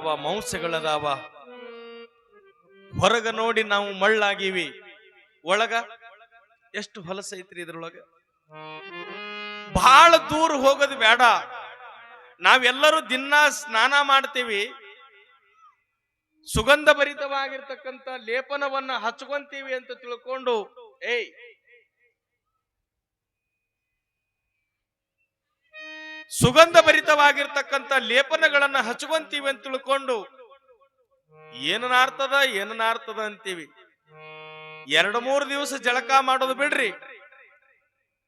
ಅವ ಮಾಂಸಗಳದಾವ. ಹೊರಗ ನೋಡಿ ನಾವು ಮಳ್ಳಾಗಿವಿ. ಒಳಗ ಎಷ್ಟು ಹೊಲಸ ಐತ್ರಿ ಇದ್ರೊಳಗ? ಬಹಳ ದೂರ ಹೋಗೋದು ಬೇಡ. ನಾವೆಲ್ಲರೂ ದಿನ ಸ್ನಾನ ಮಾಡ್ತೀವಿ. ಸುಗಂಧ ಭರಿತವಾಗಿರ್ತಕ್ಕಂಥ ಲೇಪನವನ್ನ ಹಚ್ಕೊಂತೀವಿ ಅಂತ ತಿಳ್ಕೊಂಡು, ಏಯ್ ಸುಗಂಧ ಭರಿತವಾಗಿರ್ತಕ್ಕಂಥ ಲೇಪನಗಳನ್ನು ಹಚ್ಕೊಂತೀವಿ ಅಂತ ತಿಳ್ಕೊಂಡು ಏನನಾರ್ತದ ಏನನಾರ್ತದ ಅಂತೀವಿ. ಎರಡು ಮೂರು ದಿವಸ ಜಳಕ ಮಾಡೋದು ಬಿಡ್ರಿ.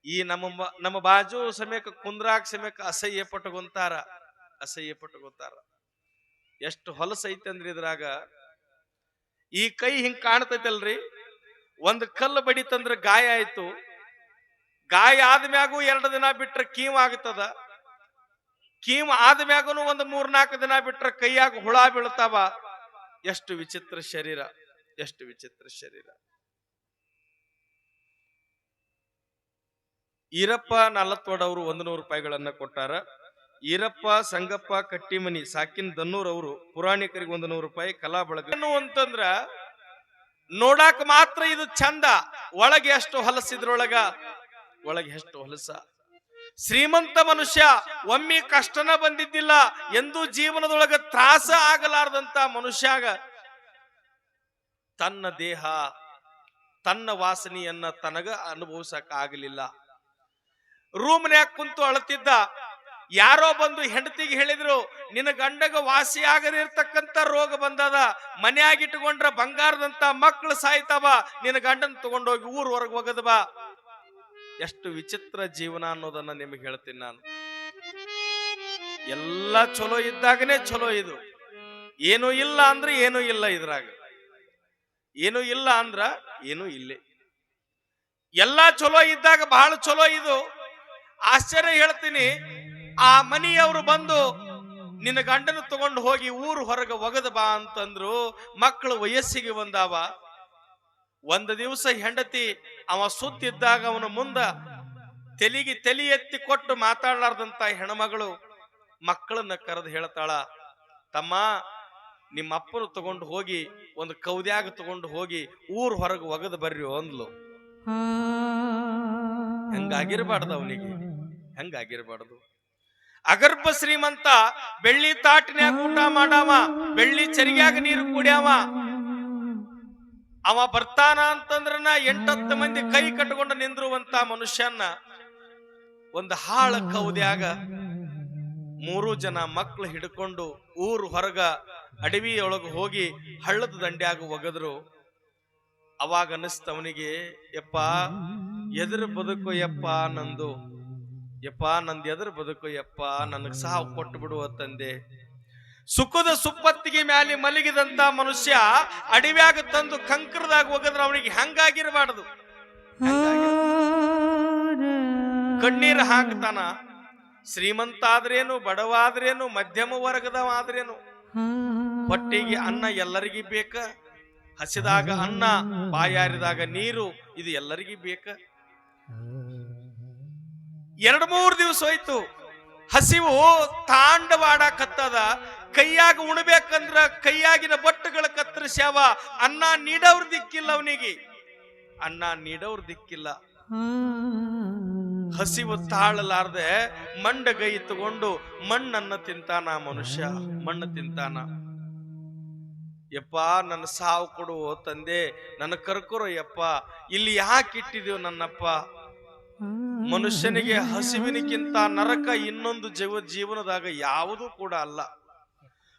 ಈ ನಮ್ಮ ನಮ್ಮ ಬಾಜು ಸಮೇಕ ಕುಂದ್ರಾಕ್ ಸಮೇಕ ಅಸಹ್ಯ ಪಟ್ಟುಗೊಂತಾರ ಅಸಹ್ಯ ಪಟ್ಟುಗೊಂತಾರ. ಎಷ್ಟು ಹೊಲಸ ಐತೆ ಅಂದ್ರಿ ಇದ್ರಾಗ. ಈ ಕೈ ಹಿಂಗ್ ಕಾಣ್ತೈತಲ್ರಿ. ಒಂದ್ ಕಲ್ಲು ಬಡಿತಂದ್ರ ಗಾಯ ಆಯ್ತು. ಗಾಯ ಆದ್ಮ್ಯಾಗೂ ಎರಡು ದಿನ ಬಿಟ್ರೆ ಕೀವ್ ಆಗ್ತದ ಕೀವ್ ಆದ್ಮ್ಯಾಗನು ಒಂದು ಮೂರ್ನಾಲ್ಕು ದಿನ ಬಿಟ್ರೆ ಕೈಯಾಗ ಹುಳ ಬೀಳ್ತಾವ. ಎಷ್ಟು ವಿಚಿತ್ರ ಶರೀರ, ಎಷ್ಟು ವಿಚಿತ್ರ ಶರೀರ. ಈರಪ್ಪ ನಲತ್ವಡವರು ಒಂದು ನೂರು ರೂಪಾಯಿಗಳನ್ನ ಕೊಟ್ಟಾರ. ಈರಪ್ಪ, ಸಂಗಪ್ಪ, ಕಟ್ಟಿಮನಿ, ಸಾಕಿನ್ ದನ್ನೂರ್ ಅವರು ಪುರಾಣಿಕರಿಗೆ ಒಂದು ನೂರು ರೂಪಾಯಿ ಕಲಾ ಬಳಗ. ಅಂತಂದ್ರ ನೋಡಾಕ ಮಾತ್ರ ಇದು ಚಂದ. ಒಳಗೆ ಎಷ್ಟು ಹೊಲಸಿದ್ರೊಳಗ ಒಳಗೆ ಎಷ್ಟು ಹೊಲಸ? ಶ್ರೀಮಂತ ಮನುಷ್ಯ ಒಮ್ಮಿ ಕಷ್ಟನ ಬಂದಿದ್ದಿಲ್ಲ ಎಂದು ಜೀವನದೊಳಗ ತ್ರಾಸ ಆಗಲಾರದಂತ ಮನುಷ್ಯಾಗ ತನ್ನ ದೇಹ, ತನ್ನ ವಾಸನೆಯನ್ನ ತನಗ ಅನುಭವಿಸಕ್ ಆಗಲಿಲ್ಲ ರೂಮ್ನ್ಯಾಗ ಕುಂತು ಅಳತಿದ್ದ, ಯಾರೋ ಬಂದು ಹೆಂಡತಿಗೆ ಹೇಳಿದ್ರು, ನಿನ್ನ ಗಂಡಗ ವಾಸಿ ಆಗದಿರ್ತಕ್ಕಂಥ ರೋಗ ಬಂದದ ಮನೆಯಾಗಿಟ್ಟುಕೊಂಡ್ರ ಬಂಗಾರದಂತ ಮಕ್ಕಳು ಸಾಯ್ತಾವ, ನಿನ್ನ ಗಂಡನ್ ತಗೊಂಡೋಗಿ ಊರ್ ಹೊರಗೆ ಬಾ. ಎಷ್ಟು ವಿಚಿತ್ರ ಜೀವನ ಅನ್ನೋದನ್ನ ನಿಮಗೆ ಹೇಳ್ತೀನಿ ನಾನು. ಎಲ್ಲ ಚಲೋ ಇದ್ದಾಗನೇ ಚಲೋ ಇದು. ಏನೂ ಇಲ್ಲ ಅಂದ್ರೆ ಏನೂ ಇಲ್ಲ ಇದ್ರಾಗ. ಏನೂ ಇಲ್ಲ ಅಂದ್ರ ಏನೂ ಇಲ್ಲ. ಎಲ್ಲ ಚಲೋ ಇದ್ದಾಗ ಬಹಳ ಚಲೋ ಇದು. ಆಶ್ಚರ್ಯ ಹೇಳ್ತೀನಿ, ಆ ಮನೆಯವರು ಬಂದು ನಿನ್ನ ಗಂಡನ ತಗೊಂಡು ಹೋಗಿ ಊರು ಹೊರಗೆ ಒಗದ ಬಾ ಅಂತಂದ್ರು ಮಕ್ಕಳು ವಯಸ್ಸಿಗೆ ಬಂದಾವ. ಒಂದು ದಿವಸ ಹೆಂಡತಿ ಅವ ಸುತ್ತಿದ್ದಾಗ ಅವನ ಮುಂದ ತೆಲಿಗೆ ತಲಿ ಎತ್ತಿ ಕೊಟ್ಟು ಮಾತಾಡ್ಲಾರ್ದಂತ ಹೆಣ್ಮಗಳು ಮಕ್ಕಳನ್ನ ಕರೆದು ಹೇಳ್ತಾಳ, ತಮ್ಮ ನಿಮ್ಮ ಅಪ್ಪನ ತಗೊಂಡು ಹೋಗಿ, ಒಂದು ಕೌದ್ಯಾಗ ತಗೊಂಡು ಹೋಗಿ ಊರ್ ಹೊರಗೆ ಒಗದು ಬರ್ರಿ ಅಂದ್ಲು. ಹೆಂಗಾಗಿರ್ಬಾರ್ದು ಅವನಿಗೆ, ಹೆಂಗಾಗಿರ್ಬಾರ್ದು. ಅಗರ್ಭ ಶ್ರೀಮಂತ ಬೆಳ್ಳಿ ತಾಟಿನ್ಯಾಗ ಊಟ ಮಾಡಾವ, ಬೆಳ್ಳಿ ಚರಿಗ್ಯಾಗ ನೀರು ಕುಡಿಯಾವ ಅವ ಬರ್ತಾನ ಅಂತಂದ್ರ ಎಂಟತ್ತು ಮಂದಿ ಕೈ ಕಟ್ಕೊಂಡು ನಿಂದಿರುವಂತ ಮನುಷ್ಯನ್ನ ಒಂದು ಹಾಳ ಕೌದ್ಯಾಗ ಮೂರು ಜನ ಮಕ್ಕಳು ಹಿಡ್ಕೊಂಡು ಊರು ಹೊರಗ ಅಡವಿಯೊಳಗ ಹೋಗಿ ಹಳ್ಳದ ದಂಡ್ಯಾಗ ಒಗದ್ರು. ಅವಾಗ ಅನಿಸ್ತವನಿಗೆ ಯಪ್ಪ, ಎದುರು ಬದುಕು ಯಪ್ಪ ನಂದು. ಯಪ್ಪ, ನಂದು ಎದುರು ಬದುಕು ಯಪ್ಪ, ನನಗೆ ಸಹ ಕೊಟ್ಟು ಬಿಡುವ ತಂದೆ. ಸುಖದ ಸುಪ್ಪತ್ತಿಗೆ ಮ್ಯಾಲೆ ಮಲಗಿದಂತ ಮನುಷ್ಯ ಅಡಿವ್ಯಾಗ ತಂದು ಕಂಕರದಾಗ ಒಗದ್ರ ಅವನಿಗೆ ಹಂಗಾಗಿರಬಾರ್ದು. ಕಣ್ಣೀರು ಹಾಕ್ತಾನ. ಶ್ರೀಮಂತ ಆದ್ರೇನು ಬಡವಾದ್ರೇನು, ಮಧ್ಯಮ ವರ್ಗದವ ಆದ್ರೇನು ಹೊಟ್ಟಿಗೆ ಅನ್ನ ಎಲ್ಲರಿಗೂ ಬೇಕ? ಹಸಿದಾಗ ಅನ್ನ, ಬಾಯಾರಿದಾಗ ನೀರು, ಇದು ಎಲ್ಲರಿಗೂ ಬೇಕ? ಎರಡು ಮೂರು ದಿವಸ ಹೋಯ್ತು. ಹಸಿವು ತಾಂಡವಾಡಕತ್ತದ ಕೈಯಾಗ ಉಣ್ಬೇಕಂದ್ರ ಕೈಯಾಗಿನ ಬಟ್ಟುಗಳ ಕತ್ತರಿಸ್ಯಾವ ಅನ್ನ ನೀಡವ್ರ ದಿಕ್ಕಿಲ್ಲ ಅವನಿಗೆ. ಅನ್ನ ನೀಡವ್ರ ದಿಕ್ಕಿಲ್ಲ. ಹಸಿವು ತಾಳಲಾರ್ದೆ ಮಂಡಗೈ ತಗೊಂಡು ಮಣ್ಣನ್ನ ತಿಂತಾನ ಮನುಷ್ಯ ಮಣ್ಣು ತಿಂತಾನ. ಯಪ್ಪ ನನ್ನ ಸಾವು ಕೊಡು ತಂದೆ ನನ್ನ ಕರ್ಕೊರೋ ಯಪ್ಪ ಇಲ್ಲಿ ಯಾಕೆ ಇಟ್ಟಿದೀವ್ ನನ್ನಪ್ಪ. ಮನುಷ್ಯನಿಗೆ ಹಸಿವಿನಕ್ಕಿಂತ ನರಕ ಇನ್ನೊಂದು ಜೀವ ಜೀವನದಾಗ ಯಾವುದೂ ಕೂಡ ಅಲ್ಲ.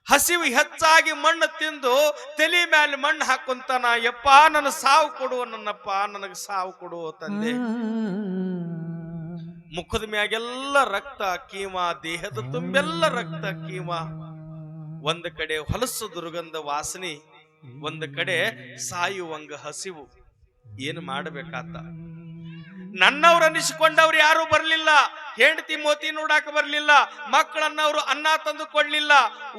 ಹಸಿವು ಹೆಚ್ಚಾಗಿ ಮಣ್ಣು ತಿಂದು ತಲೆ ಮೇಲೆ ಮಣ್ಣು ಹಾಕೊಂತಾನ, ಯಪ್ಪ, ನನ್ನ ಸಾವು ಕೊಡುವ ನನ್ನಪ್ಪ, ನನಗೆ ಸಾವು ಕೊಡುವ ತಂದೆ. ಮುಖದ ಮ್ಯಾಗೆಲ್ಲ ರಕ್ತ, ಕೀಮ, ದೇಹದ ತುಂಬೆಲ್ಲ ರಕ್ತ, ಕೀಮ. ಒಂದು ಕಡೆ ಹೊಲಸು ದುರ್ಗಂಧ ವಾಸನೆ, ಒಂದು ಕಡೆ ಸಾಯುವಂಗ ಹಸಿವು. ಏನು ಮಾಡಬೇಕಾತ? ನನ್ನವ್ರು ಅನಿಸಿಕೊಂಡವ್ರು ಯಾರು ಬರ್ಲಿಲ್ಲ. ಹೆಂಡತಿ ಮೋತಿ ನೋಡಾಕ ಬರ್ಲಿಲ್ಲ. ಮಕ್ಕಳನ್ನವ್ರು ಅನ್ನ ತಂದು ಕೊಡ್ಲಿಲ್ಲ.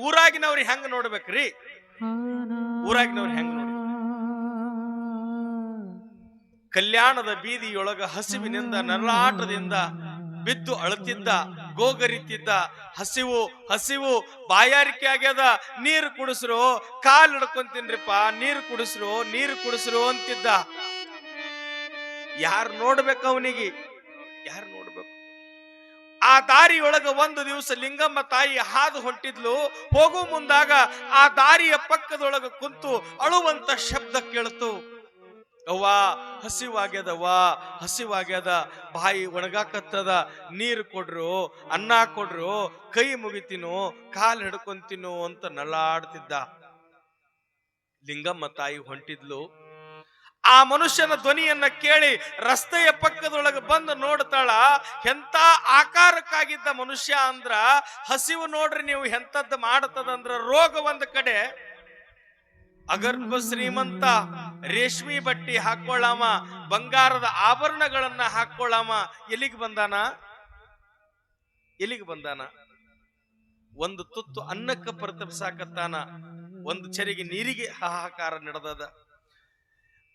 ಊರಾಗಿನವ್ರು ಹೆಂಗ್ ನೋಡ್ಬೇಕ್ರಿ? ಊರಾಗಿನವ್ರು ಹೆಂಗ್ ಕಲ್ಯಾಣದ ಬೀದಿಯೊಳಗ ಹಸಿವಿನಿಂದ, ನರಳಾಟದಿಂದ ಬಿದ್ದು ಅಳತಿದ್ದ ಗೋಗರಿತಿದ್ದ ಹಸಿವು ಹಸಿವು, ಬಾಯಾರಿಕೆ ಆಗ್ಯದ. ನೀರು ಕುಡಿಸ್ರು, ಕಾಲ್ ಹಿಡ್ಕೊಂತೀನ್ರಿಪ್ಪ ನೀರು ಕುಡಿಸ್ರು ನೀರು ಕುಡಿಸ್ರು ಅಂತಿದ್ದ. ಯಾರು ನೋಡ್ಬೇಕು ಅವನಿಗೆ? ಯಾರು ನೋಡ್ಬೇಕು? ಆ ದಾರಿಯೊಳಗ ಒಂದು ದಿವಸ ಲಿಂಗಮ್ಮ ತಾಯಿ ಹಾದು ಹೊಂಟಿದ್ಲು. ಹೋಗು ಮುಂದಾಗ ಆ ದಾರಿಯ ಪಕ್ಕದೊಳಗ ಕುಂತು ಅಳುವಂತ ಶಬ್ದ ಕೇಳ್ತು. ಅವ್ವ, ಹಸಿವಾಗ್ಯದವ್ವ, ಹಸಿವಾಗ್ಯದ ಬಾಯಿ ಒಣಗಾಕತ್ತದ, ನೀರು ಕೊಡ್ರು, ಅನ್ನ ಕೊಡ್ರು, ಕೈ ಮುಗಿತೀನೋ, ಕಾಲು ಹಿಡ್ಕೊಂತೀನೋ ಅಂತ ನಲಾಡ್ತಿದ್ದ ಲಿಂಗಮ್ಮ ತಾಯಿ ಹೊಂಟಿದ್ಲು. ಆ ಮನುಷ್ಯನ ಧ್ವನಿಯನ್ನ ಕೇಳಿ ರಸ್ತೆಯ ಪಕ್ಕದೊಳಗೆ ಬಂದು ನೋಡ್ತಾಳ, ಎಂಥ ಆಕಾರಕ್ಕಾಗಿದ್ದ ಮನುಷ್ಯ ಅಂದ್ರ ಹಸಿವು ನೋಡ್ರಿ ನೀವು ಎಂಥದ್ದು ಮಾಡತದಂದ್ರ ರೋಗ ಒಂದ್ ಕಡೆ. ಅಗರ್ಭ ಶ್ರೀಮಂತ ರೇಷ್ಮಿ ಬಟ್ಟಿ ಹಾಕೊಳ್ಳಾಮ ಬಂಗಾರದ ಆಭರಣಗಳನ್ನ ಹಾಕೊಳ್ಳಾಮ ಎಲ್ಲಿಗೆ ಬಂದಾನ? ಎಲ್ಲಿಗೆ ಬಂದಾನ? ಒಂದು ತುತ್ತು ಅನ್ನಕ್ಕೆ ಪ್ರತಪ್ಸಾಕತ್ತಾನ ಒಂದು ಚರಿಗೆ ನೀರಿಗೆ ಹಾಹಾಕಾರ ನಡೆದದ.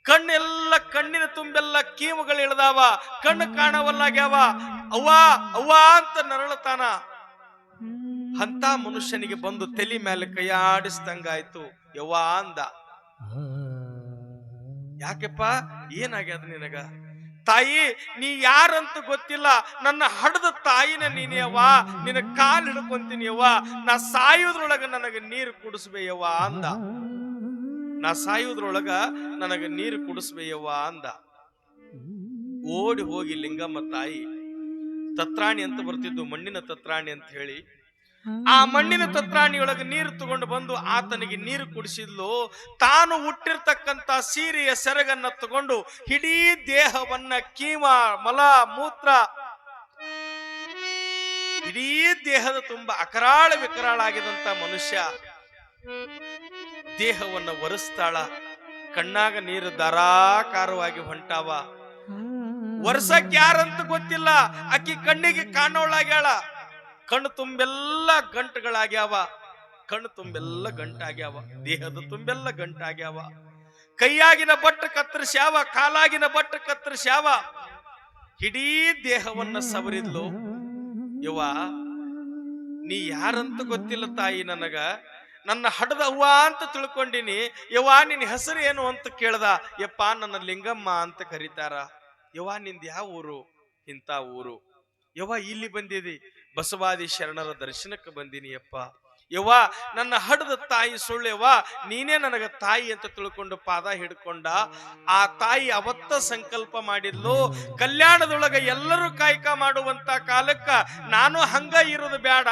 ಕಣ್ಣೆಲ್ಲ ಕಣ್ಣಿನ ತುಂಬೆಲ್ಲ ಕೀಮುಗಳು ಇಳಿದಾವ, ಕಣ್ಣು ಕಾಣವಲ್ಲಾಗ್ಯಾವ. ಅವ್ವ ಅವ್ವ ಅಂತ ನರಳತಾನ ಅಂತ ಮನುಷ್ಯನಿಗೆ ಬಂದು ತಲೆ ಮೇಲೆ ಕೈಯಾಡಿಸ್ದಂಗಾಯ್ತು. ಯವ್ವ ಅಂದ. ಯಾಕೆಪ್ಪ? ಏನಾಗ್ಯದ ನಿನಗ? ತಾಯಿ, ನೀ ಯಾರಂತ ಗೊತ್ತಿಲ್ಲ. ನನ್ನ ಹಡದ ತಾಯಿನ ನೀನೇ ಅವ್ವ ನಿನ್ನ ಕಾಲ್ ಹಿಡ್ಕೊಂತೀನಿ ಯವ್ವ. ನಾ ಸಾಯೋದ್ರೊಳಗ ನನಗೆ ನೀರು ಕುಡಿಸ್ಬೇಯವ್ವ ಅಂದ. ನಾ ಸಾಯುವುದ್ರೊಳಗ ನನಗೆ ನೀರು ಕುಡಿಸ್ಬೇಯವ್ವ ಅಂದ. ಓಡಿ ಹೋಗಿ ಲಿಂಗಮ್ಮ ತಾಯಿ, ತತ್ರಾಣಿ ಅಂತ ಬರ್ತಿದ್ದು ಮಣ್ಣಿನ ತತ್ರಾಣಿ ಅಂತ ಹೇಳಿ. ಆ ಮಣ್ಣಿನ ತತ್ರಾಣಿಯೊಳಗೆ ನೀರು ತಗೊಂಡು ಬಂದು ಆತನಿಗೆ ನೀರು ಕುಡಿಸಿದ್ಲು. ತಾನು ಹುಟ್ಟಿರ್ತಕ್ಕಂತ ಸೀರೆಯ ಸೆರಗನ್ನ ತಗೊಂಡು ಇಡೀ ದೇಹವನ್ನ ಕೀಮ, ಮಲ, ಮೂತ್ರ ಇಡೀ ದೇಹದ ತುಂಬಾ ಅಕರಾಳ ವಿಕರಾಳ ಆಗಿದಂತ ಮನುಷ್ಯ. ದೇಹವನ್ನ ಒರೆಸ್ತಾಳ. ಕಣ್ಣಾಗ ನೀರು ಧಾರಾಕಾರವಾಗಿ ಹೊಂಟಾವ. ವರ್ಷಕ್ಕೆ ಯಾರಂತ ಗೊತ್ತಿಲ್ಲ. ಅಕ್ಕಿ ಕಣ್ಣಿಗೆ ಕಾಣೋಳಾಗ್ಯಾಳ. ಕಣ್ಣು ತುಂಬೆಲ್ಲ ಗಂಟುಗಳಾಗ್ಯಾವ. ಕಣ್ಣು ತುಂಬೆಲ್ಲ ಗಂಟಾಗ್ಯಾವ. ದೇಹದ ತುಂಬೆಲ್ಲ ಗಂಟಾಗ್ಯಾವ. ಕೈಯಾಗಿನ ಬಟ್ಟ ಕತ್ತರಿಸ್ಯಾವ, ಕಾಲಾಗಿನ ಬಟ್ಟ ಕತ್ತರಿಸ್ಯಾವ. ಇಡೀ ದೇಹವನ್ನ ಸವರಿದ್ಲು. ಯವ್ವ, ನೀ ಯಾರಂತ ಗೊತ್ತಿಲ್ಲ ತಾಯಿ ನನಗ. ನನ್ನ ಹಡದ ಅಂತ ತಿಳ್ಕೊಂಡಿನಿ. ಯವ್ವ ನಿನ್ನ ಹೆಸರು ಏನು ಅಂತ ಕೇಳ್ದ. ಯಪ್ಪ, ನನ್ನ ಲಿಂಗಮ್ಮ ಅಂತ ಕರೀತಾರ. ಯವ್ವ, ನಿಂದ ಯಾವ ಊರು? ಇಂಥ ಊರು. ಯವ್ವ, ಇಲ್ಲಿ ಬಂದಿದಿ. ಬಸವಾದಿ ಶರಣರ ದರ್ಶನಕ್ಕೆ ಬಂದಿನಿ ಯಪ್ಪ. ಯವ್ವ, ನನ್ನ ಹಡದ ತಾಯಿ ಸುಳ್ಳೆವ ನೀನೇ ನನಗೆ ತಾಯಿ ಅಂತ ತಿಳ್ಕೊಂಡು ಪಾದ ಹಿಡ್ಕೊಂಡ, ಆ ತಾಯಿ ಅವತ್ತ ಸಂಕಲ್ಪ ಮಾಡಿದ್ಲು. ಕಲ್ಯಾಣದೊಳಗ ಎಲ್ಲರೂ ಕಾಯಕ ಮಾಡುವಂತ ಕಾಲಕ್ಕ ನಾನು ಹಂಗ ಇರೋದು ಬೇಡ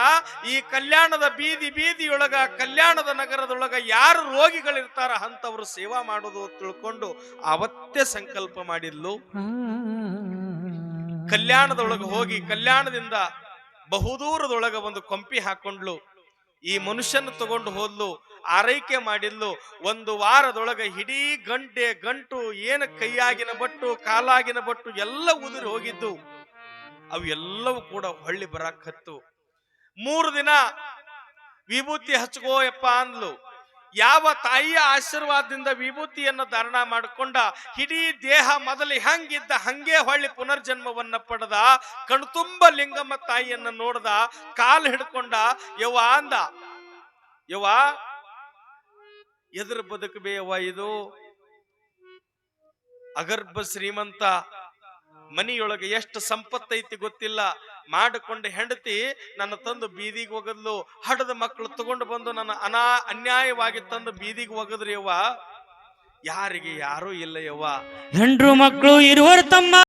ಈ ಕಲ್ಯಾಣದ ಬೀದಿ ಬೀದಿಯೊಳಗ, ಕಲ್ಯಾಣದ ನಗರದೊಳಗ ಯಾರು ರೋಗಿಗಳಿರ್ತಾರ ಅಂತವ್ರು ಸೇವಾ ಮಾಡೋದು ತಿಳ್ಕೊಂಡು ಅವತ್ತೇ ಸಂಕಲ್ಪ ಮಾಡಿದ್ಲು. ಕಲ್ಯಾಣದೊಳಗ ಹೋಗಿ, ಕಲ್ಯಾಣದಿಂದ ಬಹುದೂರದೊಳಗ ಒಂದು ಕೊಂಪಿ ಹಾಕೊಂಡ್ಲು ಈ ಮನುಷ್ಯನ ತಗೊಂಡು ಹೋದ್ಲು, ಆರೈಕೆ ಮಾಡಿದ್ಲು, ಒಂದು ವಾರದೊಳಗೆ ಇಡೀ ಗಂಟೆ ಗಂಟು ಏನು ಕೈಯಾಗಿನ ಬಟ್ಟು, ಕಾಲಾಗಿನ ಬಟ್ಟು ಎಲ್ಲ ಉದುರಿ ಹೋಗಿದ್ದು. ಅವು ಎಲ್ಲವೂ ಕೂಡ ಹೊಳ್ಳಿ ಬರಕತ್ತು ಮೂರು ದಿನ ವಿಭೂತಿ ಹಚ್ಕೋಯಪ್ಪ ಅಂದ್ಲು. ಯಾವ ತಾಯಿಯ ಆಶೀರ್ವಾದದಿಂದ ವಿಭೂತಿಯನ್ನು ಧಾರಣ ಮಾಡಿಕೊಂಡ ಇಡೀ ದೇಹ ಮೊದಲು ಹೆಂಗಿದ್ದ ಹಂಗೆ ಹೊಳ್ಳಿ ಪುನರ್ಜನ್ಮವನ್ನ ಪಡೆದ ಕಣ್ತುಂಬ ಲಿಂಗಮ್ಮ ತಾಯಿಯನ್ನ ನೋಡ್ದ, ಕಾಲ್ ಹಿಡ್ಕೊಂಡ, ಯವ್ವ ಅಂದ, ಯವ್ವ, ಎದುರು ಬದುಕಬೇಯವ್ವ ಇದು? ಅಗರ್ಭ ಶ್ರೀಮಂತ ಮನಿಯೊಳಗೆ ಎಷ್ಟು ಸಂಪತ್ತೈತಿ ಗೊತ್ತಿಲ್ಲ. ಮಾಡಿಕೊಂಡು ಹೆಂಡತಿ ನನ್ನ ತಂದು ಬೀದಿಗೆ ಒಗದ್ಲು. ಹಡದ ಮಕ್ಕಳು ತಗೊಂಡು ಬಂದು ನನ್ನ ಅನಾ, ಅನ್ಯಾಯವಾಗಿ ತಂದು ಬೀದಿಗೆ ಒಗದ್ರಿ ಯವ್ವ. ಯಾರಿಗೆ ಯಾರೂ ಇಲ್ಲ ಯವ್ವ ಹೆಂಡ್ರು ಮಕ್ಕಳು ಇರುವರು ತಮ್ಮ